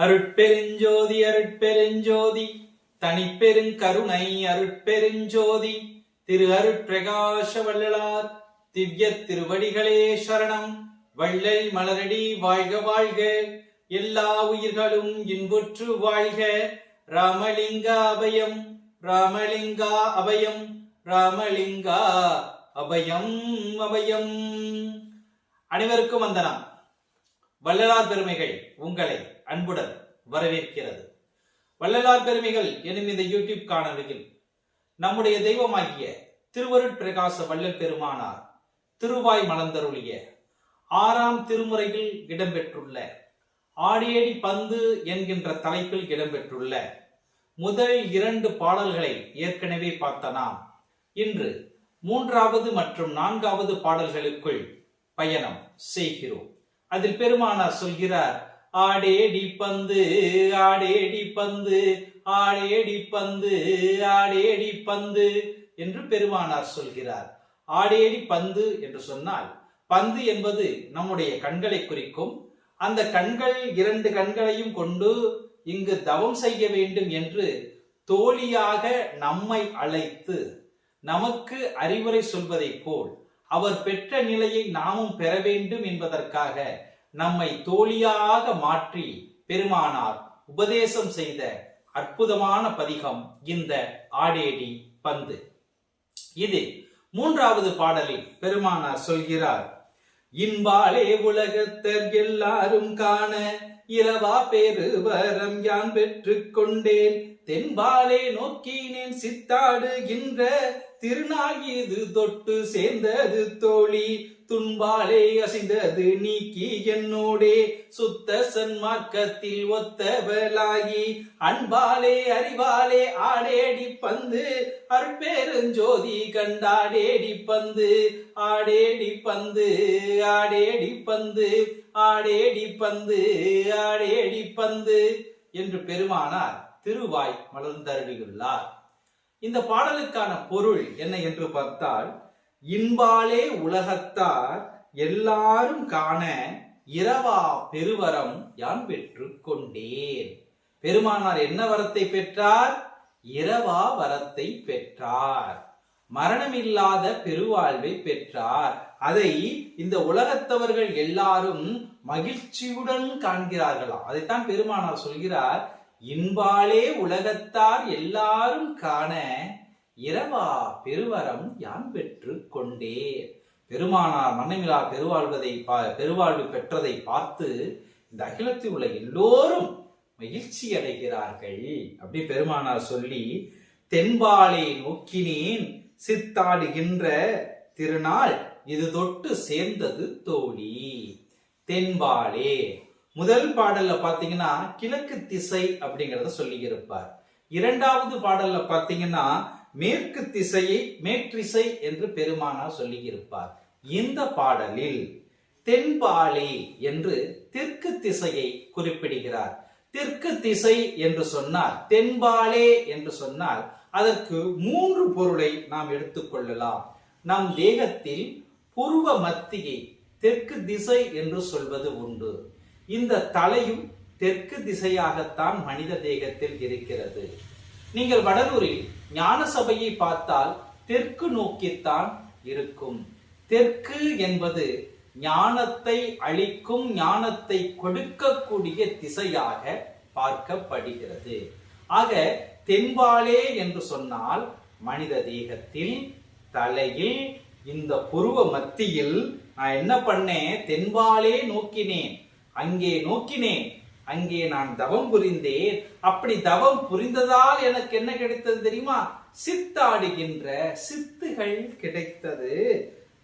அருட்பெருஞ்சோதி அருட்பெருஞ்சோதி தனிப்பெருங்கருணை அருட்பெருஞ்சோதி திரு அருட்பிரகாச வள்ளலார் திவ்ய திருவடிகளே சரணம். வள்ளல் மலரடி வாழ்க வாழ்க. எல்லா உயிர்களும் இன்புற்று வாழ்க. ராமலிங்கா அபயம் ராமலிங்கா அபயம் ராமலிங்கா அபயம் அபயம். அனைவருக்கும் வந்தனம். வள்ளலார் பெருமைகள் உங்களை அன்புடன் வரவேற்கிறது. வள்ளலார் பெருமைகள் எனும் இந்த யூடியூப் காணொலியில் நம்முடைய தெய்வமாகிய திருவருட் பிரகாச வள்ளல் பெருமானார் திருவாய் மலர்ந்தருளிய ஆறாம் திருமுறையில் இடம்பெற்றுள்ள ஆடியடி பந்து என்கின்ற தலைப்பில் இடம்பெற்றுள்ள முதல் இரண்டு பாடல்களை ஏற்கனவே பார்த்த நாம் இன்று மூன்றாவது மற்றும் நான்காவது பாடல்களுக்குள் பயணம் செய்கிறோம். அதில் பெருமானார் சொல்கிறார் ஆடேடி பந்து ஆடேடி பந்து ஆடேடி பந்து ஆடேடி பந்து என்று பெருமானார் சொல்கிறார். ஆடேடி பந்து என்று சொன்னால் பந்து என்பது நம்முடைய கண்களை குறிக்கும் அந்த கண்கள் இரண்டு கண்களையும் கொண்டு இங்கு தவம் செய்ய வேண்டும் என்று தோழியாக நம்மை அழைத்து நமக்கு அறிவுரை சொல்வதைப் போல் அவர் பெற்ற நிலையை நாமும் பெற வேண்டும் என்பதற்காக நம்மை தோழியாக மாற்றி பெருமானார் உபதேசம் செய்த அற்புதமான பதிகம் இந்த ஆடேடி பந்து. இது மூன்றாவது பாடலில் பெருமானார் சொல்கிறார் இன்பாலே உலகத்தர் எல்லாரும் காண இலவா பேரு வரம் யான் பெற்றுக் கொண்டேன். தென்பாலே நோக்கினேன் சித்தாடுகின்ற திருநாள் இது தொட்டு சேர்ந்தது தோழி. துன்பாலே அசைந்தது நீக்கி என்னோடே. சுத்த சன்மார்க்கத்தில் ஒத்தவளாகி. அன்பாலே அறிவாலே ஆடேடி பந்து. அற்பேருஞ்சோதி கண்டாடேடி பந்து. ஆடேடி பந்து ஆடேடி பந்து. ஆடேடி பந்து ஆடேடி பந்து என்று பெருமானார் திருவாய் மலர்ந்தருளியுள்ளார். இந்த பாடலுக்கான பொருள் என்ன என்று பார்த்தால் இன்பாலே உலகத்தார் எல்லாரும் காண இரவா பெருவரம் யான் பெற்று கொண்டேன். பெருமானார் என்ன வரத்தை பெற்றார்? இரவா வரத்தை பெற்றார். மரணமில்லாத பெருவாழ்வை பெற்றார். அதை இந்த உலகத்தவர்கள் எல்லாரும் மகிழ்ச்சியுடன் காண்கிறார்களாம் அதைத்தான் பெருமானார் சொல்கிறார் இன்பாலே உலகத்தார் எல்லாரும் காண இரவா பெருவரம் யான் பெற்று கொண்டே பெருமானார் மன்னமிலா பெருவாழ்வதை பா- பெருவாழ்வு பெற்றதை பார்த்து இந்த அகிலத்தில் உள்ள எல்லோரும் மகிழ்ச்சி அடைகிறார்கள். அப்படி பெருமானார் சொல்லி தென்பாலை நோக்கினேன் சித்தாடுகின்ற திருநாள் இது தொட்டு சேர்ந்தது தோழி. தென்பாலே. முதல் பாடல்ல பாத்தீங்கன்னா கிழக்கு திசை அப்படிங்கறத சொல்லி இருப்பார் இரண்டாவது பாடல்ல பாத்தீங்கன்னா மேற்கு திசையை மேற்றிசை என்று பெருமானார் சொல்லி இருப்பார் இந்த பாடலில் தென்பாலே என்று தெற்கு திசையை குறிப்பிடுகிறார். தெற்கு திசை என்று சொன்னால் தென்பாலே என்று சொன்னால் அதற்கு மூன்று பொருளை நாம் எடுத்துக்கொள்ளலாம் நம் தேகத்தில் புருவ மத்தியை தெற்கு திசை என்று சொல்வது உண்டு. இந்த தலையும் தெற்கு திசையாகத்தான் மனித தேகத்தில் இருக்கிறது. நீங்கள் வடலூரில் ஞான சபையை பார்த்தால் தெற்கு நோக்கித்தான் இருக்கும். தெற்கு என்பது ஞானத்தை அளிக்கும் ஞானத்தை கொடுக்கக்கூடிய திசையாக பார்க்கப்படுகிறது. ஆக தென்பாலே என்று சொன்னால் மனித தேகத்தில் தலையில் இந்த புருவ மத்தியில் நான் என்ன பண்ணேன்? தென்பாலே நோக்கினேன். அங்கே நோக்கினேன். அங்கே நான் தவம் புரிந்தேன். அப்படி தவம் புரிந்ததால் எனக்கு என்ன கிடைத்தது தெரியுமா? சித்தாடுகின்ற சித்துகள் கிடைத்தது.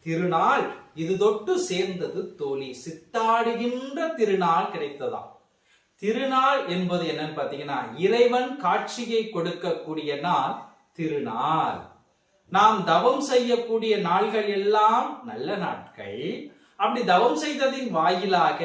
திருநாள் இது தொட்டு சேர்ந்தது தோழி. சித்தாடுகின்ற திருநாள் கிடைத்ததாம். திருநாள் என்பது என்னன்னு பாத்தீங்கன்னா இறைவன் காட்சியை கொடுக்கக்கூடிய நாள் திருநாள். நாம் தவம் செய்யக்கூடிய நாள்கள் எல்லாம் நல்ல நாட்கள். அப்படி தவம் செய்ததின் வாயிலாக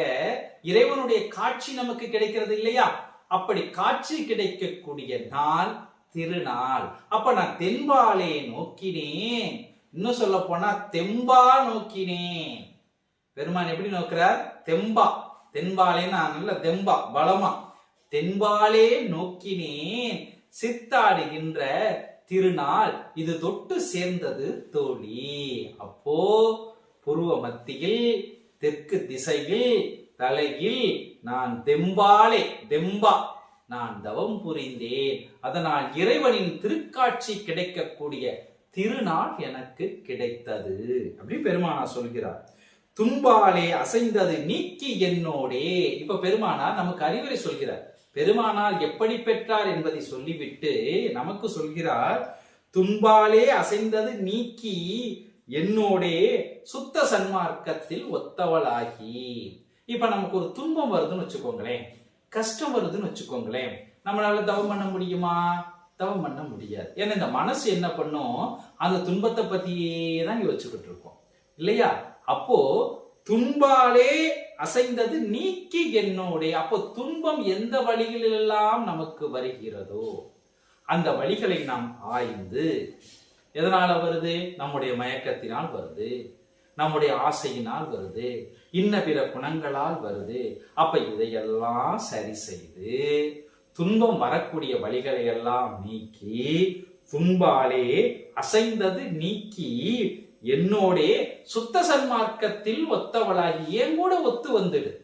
இறைவனுடைய காட்சி நமக்கு கிடைக்கிறது இல்லையா? அப்படி காட்சி கிடைக்கக்கூடிய நாள் திருநாள். அப்ப நான் தென்பாலே நோக்கினேன். இன்னும் சொல்ல போனா தெம்பா நோக்கினேன். பெருமான் எப்படி நோக்கிறார்? தெம்பா. தென்பாலேன்னா நல்ல தெம்பா பலமா தென்பாலே நோக்கினேன். சித்தாடுகின்ற திருநாள் இது தொட்டு சேர்ந்தது தோழி. அப்போ புருவ மத்தியில் தெற்கு திசையில் தலையில் நான் தெம்பாலே தெம்பா நான் தவம் புரிந்தேன். அதனால் இறைவனின் திருக்காட்சி கிடைக்கக்கூடிய திருநாள் எனக்கு கிடைத்தது அப்படி பெருமானா சொல்கிறார். துன்பாலே அசைந்தது நீக்கி என்னோடே. இப்ப பெருமானா நமக்கு அறிவுரை சொல்கிறார். பெருமானார் எப்படி பெற்றார் என்பதை சொல்லிவிட்டு நமக்கு சொல்கிறார் துன்பாலே அசைந்தது நீக்கி என்னோடே சுத்த சன்மார்க்கத்தில் ஒத்தவளாகி. இப்ப நமக்கு ஒரு துன்பம் வருதுன்னு வச்சுக்கோங்களேன். கஷ்டம் வருதுன்னு வச்சுக்கோங்களேன். நம்மளால தவம் பண்ண முடியுமா? தவம் பண்ண முடியாது. ஏன்னா இந்த மனசு என்ன பண்ணும்? அந்த துன்பத்தை பத்தியே தான் யோசிச்சுக்கிட்டு இருக்கோம். இல்லையா? அப்போ துன்பாலே அசைந்தது நீக்கி என்னோடே. அப்போ துன்பம் எந்த வழிகளிலெல்லாம் நமக்கு வருகிறதோ அந்த வழிகளை நாம் ஆய்ந்து எதனால வருது? நம்முடைய மயக்கத்தினால் வருது. நம்முடைய ஆசையினால் வருது. இன்ன பிற குணங்களால் வருது. அப்ப இதையெல்லாம் சரி செய்து துன்பம் வரக்கூடிய வழிகளை எல்லாம் நீக்கி துன்பாலே அசைந்தது நீக்கி என்னோடே சுத்த சன்மார்க்கத்தில் ஒத்தவளாகி ஏன் கூட ஒத்து வந்துடு.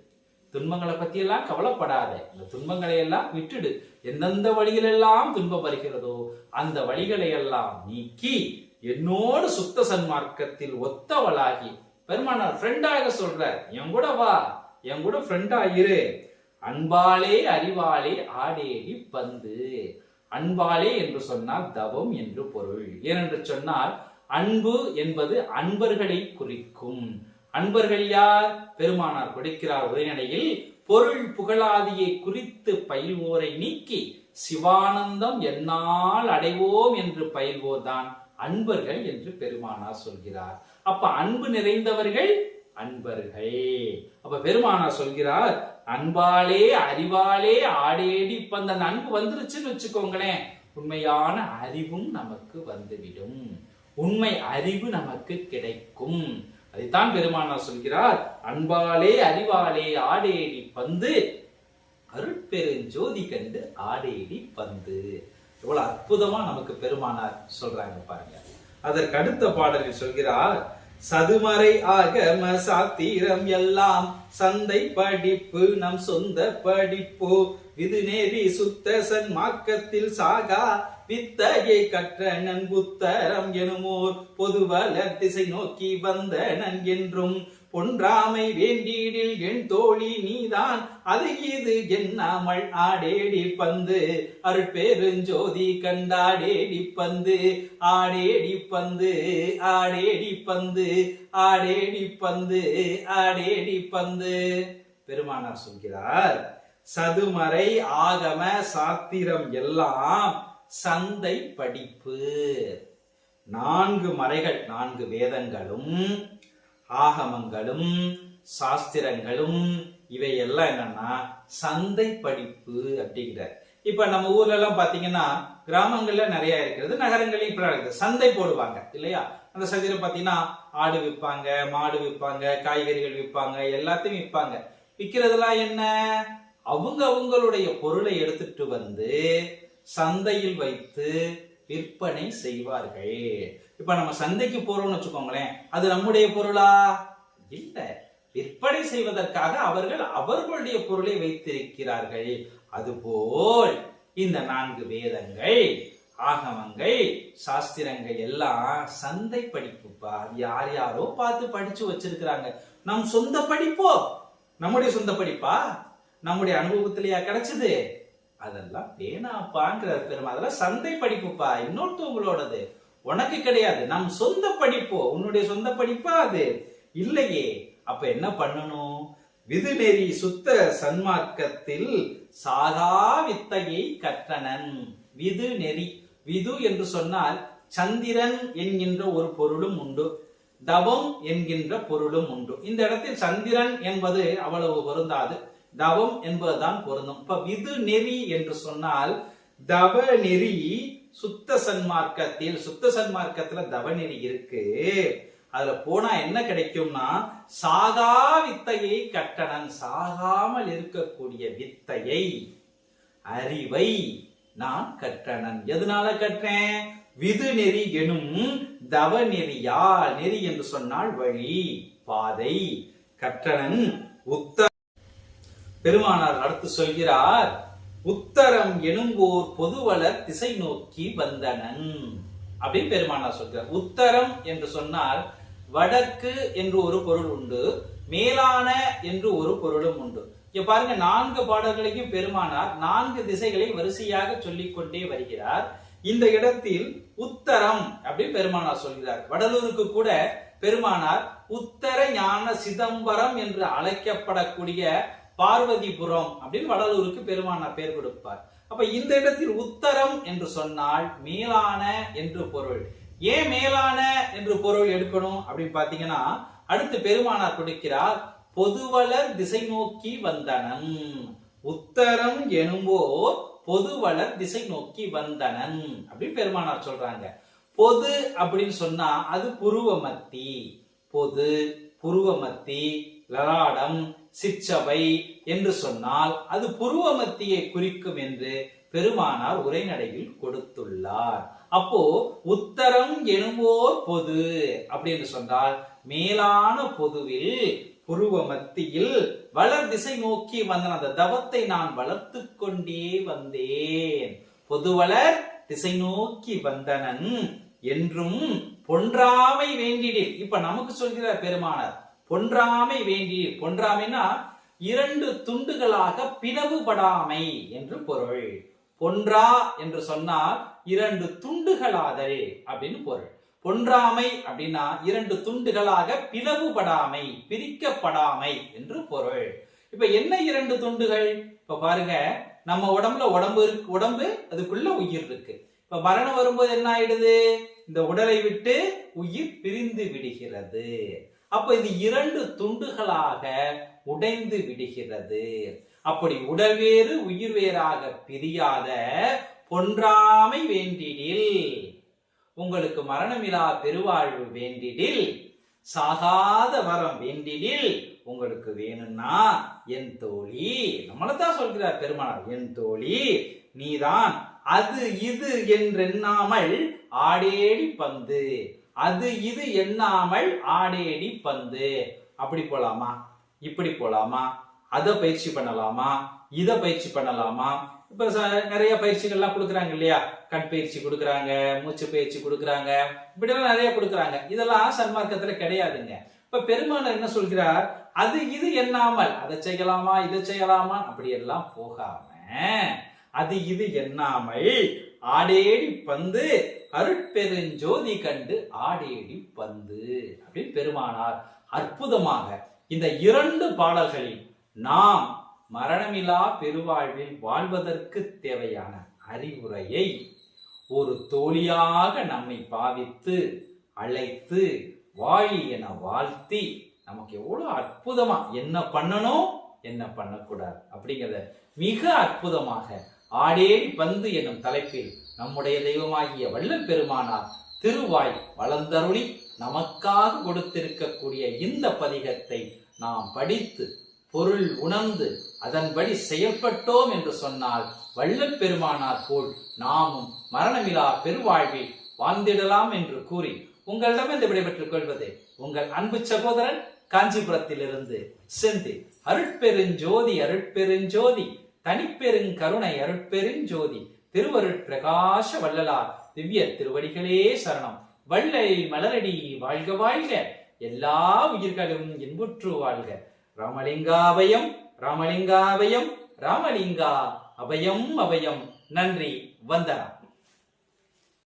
துன்பங்களை பத்தி எல்லாம் கவலைப்படாத. இந்த துன்பங்களை எல்லாம் விட்டுடு. எந்தெந்த வழிகளெல்லாம் துன்பம் வருகிறதோ அந்த வழிகளை எல்லாம் நீக்கி என்னோடு சுத்த சன்மார்க்கத்தில் ஒத்தவளாகி பெருமானார் ஃப்ரெண்டாக சொல்றார் என் கூட வா. என் கூட ஃப்ரெண்டா இரு. அன்பாலே அறிவாலே ஆடேடி பந்து. அன்பாலே என்று சொன்னால் தவம் என்று பொருள். ஏனென்று சொன்னால் அன்பு என்பது அன்பர்களை குறிக்கும். அன்பர்கள் யார்? பெருமானார் கொடுக்கிறார் உரைநடையில் பொருள் புகழாதியை குறித்து பயில்வோரை நீக்கி சிவானந்தம் என்னால் அடைவோம் என்று பயில்வோர்தான் அன்பர்கள் என்று பெருமானார் சொல்கிறார். அப்ப அன்பு நிறைந்தவர்கள் அன்பர்கள். அப்ப பெருமானார் சொல்கிறார் அன்பாலே அறிவாலே ஆடேடி இப்ப அந்த அன்பு வந்துருச்சுன்னு வச்சுக்கோங்களேன். உண்மையான அறிவும் நமக்கு வந்துவிடும். உண்மை அறிவு நமக்கு கிடைக்கும். அதைத்தான் பெருமானார் சொல்கிறார். அன்பாலே அறிவாலே ஆடேடி பந்து அருட்பெருஞ்சோதி கண்டு ஆடேடி பந்து. எவ்வளவு அற்புதமா நமக்கு பெருமானார் சொல்றாங்க பாருங்க. அதற்கு அடுத்த பாடலில் சொல்கிறார் சதுமறை ஆகம சாத்திரம் எல்லாம் சந்தை படிப்பு நம் சொந்த படிப்பு இது நேரி சுத்த சன்மாக்கத்தில் சாகா வித்தையை கற்ற நன் புத்தரம் எனுமோர் பொதுவல திசை நோக்கி வந்த நன் என்றும் பொன்றாமை வேண்டீடில் என் தோழி நீதான் அது இது என்னாமல் ஆடேடி பந்து அருட்பெருஞ்சோதி கண்டாடேடி பந்து ஆடேடி பந்து ஆடேடி பந்து ஆடேடி பந்து ஆடேடி பந்து. பெருமானார் சொல்கிறார் சதுமறை ஆகம சாத்திரம் எல்லாம் சந்தை படிப்பு. நான்கு மறைகள் நான்கு வேதங்களும் ஆகமங்களும் சாஸ்திரங்களும் இவை எல்லாம் என்னன்னா சந்தை படிப்பு அப்படிங்கிறார். இப்ப நம்ம ஊர்ல எல்லாம் பாத்தீங்கன்னா கிராமங்கள்ல நிறைய இருக்கிறது நகரங்களையும் இப்ப இருக்குது. சந்தை போடுவாங்க இல்லையா? அந்த சந்தையில பாத்தீங்கன்னா ஆடு விற்பாங்க மாடு விற்பாங்க காய்கறிகள் விற்பாங்க எல்லாத்தையும் விற்பாங்க. விற்கிறதுலாம் என்ன? அவங்க அவங்களுடைய பொருளை எடுத்துட்டு வந்து சந்தையில் வைத்து விற்பனை செய்வார்கள். இப்ப நம்ம சந்தைக்கு போறோம்னு வச்சுக்கோங்களேன் அது நம்முடைய பொருளா? இல்ல. விற்பனை செய்வதற்காக அவர்கள் அவர்களுடைய பொருளை வைத்திருக்கிறார்கள். அதுபோல் இந்த நான்கு வேதங்கள் ஆகமங்கள் சாஸ்திரங்கள் எல்லாம் சந்தை படிப்புப்பா யார் யாரோ பார்த்து படிச்சு வச்சிருக்கிறாங்க. நம் சொந்த படிப்போ? நம்முடைய சொந்த படிப்பா? நம்முடைய அனுபவத்திலேயா கிடைச்சது? அதெல்லாம் வேணாப்பாங்கிறார் பெருமா அதெல்லாம் சந்தை படிப்புப்பா இன்னொருத்தவங்களோடது. உனக்கு கிடையாது. நம் சொந்த படிப்போ உன்னுடைய சொந்த படிப்பா அது. இல்லையே. அப்ப என்ன பண்ணணும்? விதுநெறி சுத்த சன்மார்க்கத்தில் சாதா வித்தையை கற்றனன். விது நெறி விது என்று சொன்னால் சந்திரன் என்கின்ற ஒரு பொருளும் உண்டு. தவம் என்கின்ற பொருளும் உண்டு. இந்த இடத்தில் சந்திரன் என்பது அவ்வளவு பொருந்தாது. தவம் என்பதுதான் பொருந்தும். இப்ப விது நெறி என்று சொன்னால் தவ நெறி சுத்த சன்மார்க்கத்தில் சுத்த சன்மார்க்கத்துல தவ நெறி இருக்கு. அதுல போனா என்ன கிடைக்கும்னா சாகா வித்தையை கட்டணன் சாகாமல் இருக்கக்கூடிய வித்தையை அறிவை நான் கற்றனன் எதனால கற்றேன்? விது நெறி எனும் தவ நெறியால் நெறி என்று சொன்னால் வழி பாதை கற்றனன் உத்த பெருமானார் அடுத்து சொல்கிறார் உத்தரம் எனும்போர் பொதுவள திசை நோக்கி வந்தனன். அப்படின்னு பெருமானார் சொல்கிறார். உத்தரம் என்று சொன்னால் வடக்கு என்று ஒரு பொருள் உண்டு மேலான என்று ஒரு பொருளும் உண்டு. இங்க பாருங்க நான்கு பாடல்களையும் பெருமானார் நான்கு திசைகளை வரிசையாக சொல்லிக் கொண்டே வருகிறார். இந்த இடத்தில் உத்தரம் அப்படின்னு பெருமானார் சொல்கிறார். வடலூருக்கு கூட பெருமானார் உத்தர ஞான சிதம்பரம் என்று அழைக்கப்படக்கூடிய பார்வதிபுரம் அப்படின்னு வடலூருக்கு பெருமானார் பேர் கொடுப்பார். அப்ப இந்த இடத்தில் உத்தரம் என்று சொன்னால் மேலான என்று பொருள். ஏன் மேலான என்று பொருள் எடுக்கணும் அப்படின்னு பாத்தீங்கன்னா அடுத்து பெருமானார் கொடுக்கிறார் பொதுவளர் திசை நோக்கி வந்தனன் உத்தரம் எனும்போர் பொதுவளர் திசை நோக்கி வந்தனன் அப்படின்னு பெருமானார் சொல்றாங்க. பொது அப்படின்னு சொன்னா அது புருவமத்தி. பொது புருவமத்தி லலாடம் சிற்றவை என்று சொன்னால் அது புருவமத்தியை குறிக்கும் என்று பெருமானார் உரைநடையில் கொடுத்துள்ளார். அப்போ உத்தரம் எனும்போர் பொது அப்படின்னு சொன்னால் மேலான பொதுவில் புருவ மத்தியில் வளர் திசை நோக்கி வந்தன அந்த தவத்தை நான் வளர்த்து கொண்டே வந்தேன். பொதுவளர் திசை நோக்கி வந்தனன் என்றும் பொன்றாமை வேண்டிடில் இப்ப நமக்கு சொல்கிறார் பெருமானார் பொன்றாமை வேண்டீர். பொன்றாமைனா இரண்டு துண்டுகளாக பிளவுபடாமை என்று பொருள். பொன்றா என்று சொன்னால் இரண்டு துண்டுகளாதல் அப்படின்னு பொருள். பொன்றாமை அப்படின்னா இரண்டு துண்டுகளாக பிளவுபடாமை பிரிக்கப்படாமை என்று பொருள். இப்ப என்ன இரண்டு துண்டுகள்? இப்ப பாருங்க நம்ம உடம்புல உடம்பு இருக்கு உடம்பு அதுக்குள்ள உயிர் இருக்கு. இப்ப மரணம் வரும்போது என்ன ஆயிடுது? இந்த உடலை விட்டு உயிர் பிரிந்து விடுகிறது. அப்ப இது இரண்டு துண்டுகளாக உடைந்து விடுகிறது. அப்படி உடல்வேறு உயிர் வேறாக பிரியாத பொன்றாமை வேண்டிடில். உங்களுக்கு மரணமிலா பெருவாழ்வு வேண்டிடில். சாகாத வரம் வேண்டிடில். உங்களுக்கு வேணும்னா என் தோழி நம்மளதான் சொல்கிறார் பெருமானார் என் தோழி நீதான் அது இது என்றெண்ணாமல் ஆடேடி பந்து. அது இது எண்ணாமல் ஆடேடி பந்து. அப்படி போலாமா? இப்படி போலாமா? அதை பயிற்சி பண்ணலாமா? இதை பயிற்சி பண்ணலாமா? இப்ப ச- நிறைய பயிற்சிகள்லாம் கொடுக்குறாங்க இல்லையா? கண் பயிற்சி கொடுக்குறாங்க மூச்சு பயிற்சி கொடுக்குறாங்க இப்படிலாம் நிறைய கொடுக்குறாங்க. இதெல்லாம் சன்மார்க்கத்துல கிடையாதுங்க. இப்ப பெருமானர் என்ன சொல்கிறார்? அது இது எண்ணாமல் அதை செய்யலாமா இதை செய்யலாமா அப்படி எல்லாம் போகாம அது இது எண்ணாமை ஆடேடி பந்து. அருட்பெருஞ்சோதி கண்டு ஆடேடி பந்து. அப்படின்னு பெருமானார் அற்புதமாக இந்த இரண்டு பாடல்களில் நாம் மரணமிலா பெருவாழ்வில் வாழ்வதற்கு தேவையான அறிவுரையை ஒரு தோழியாக நம்மை பாவித்து அழைத்து வாழி என வாழ்த்தி நமக்கு எவ்வளோ அற்புதமா என்ன பண்ணணும் என்ன பண்ணக்கூடாது அப்படிங்கிறத மிக அற்புதமாக ஆடேடி பந்து என்னும் தலைப்பில் நம்முடைய தெய்வமாகிய வள்ளல் பெருமானார் திருவாய் வளர்ந்தருளி நமக்காக கொடுத்திருக்கக்கூடிய இந்த பதிகத்தை நாம் படித்து பொருள் உணர்ந்து அதன்படி செயல்பட்டோம் என்று சொன்னால் வள்ளல் பெருமானார் போல் நாமும் மரணமிலா பெருவாழ்வில் வாழ்ந்திடலாம் என்று கூறி உங்களிடமிருந்து விடைபெற்றுக் கொள்வது உங்கள் அன்பு சகோதரன் காஞ்சிபுரத்திலிருந்து செந்தில் அருட்பெருஞ்சோதி அருட்பெருஞ்சோதி தனிப்பெருங் தனிப்பெருங்கருணை அருட்பெருஞ்சோதி திருவருட் பிரகாச வள்ளலார் திவ்ய திருவடிகளே சரணம். வள்ளல் மலரடி வாழ்க வாழ்க எல்லா உயிர்களும் இன்புற்று வாழ்க. ராமலிங்காபயம் ராமலிங்காபயம் ராமலிங்கா அபயம் அபயம் நன்றி வந்தனம்.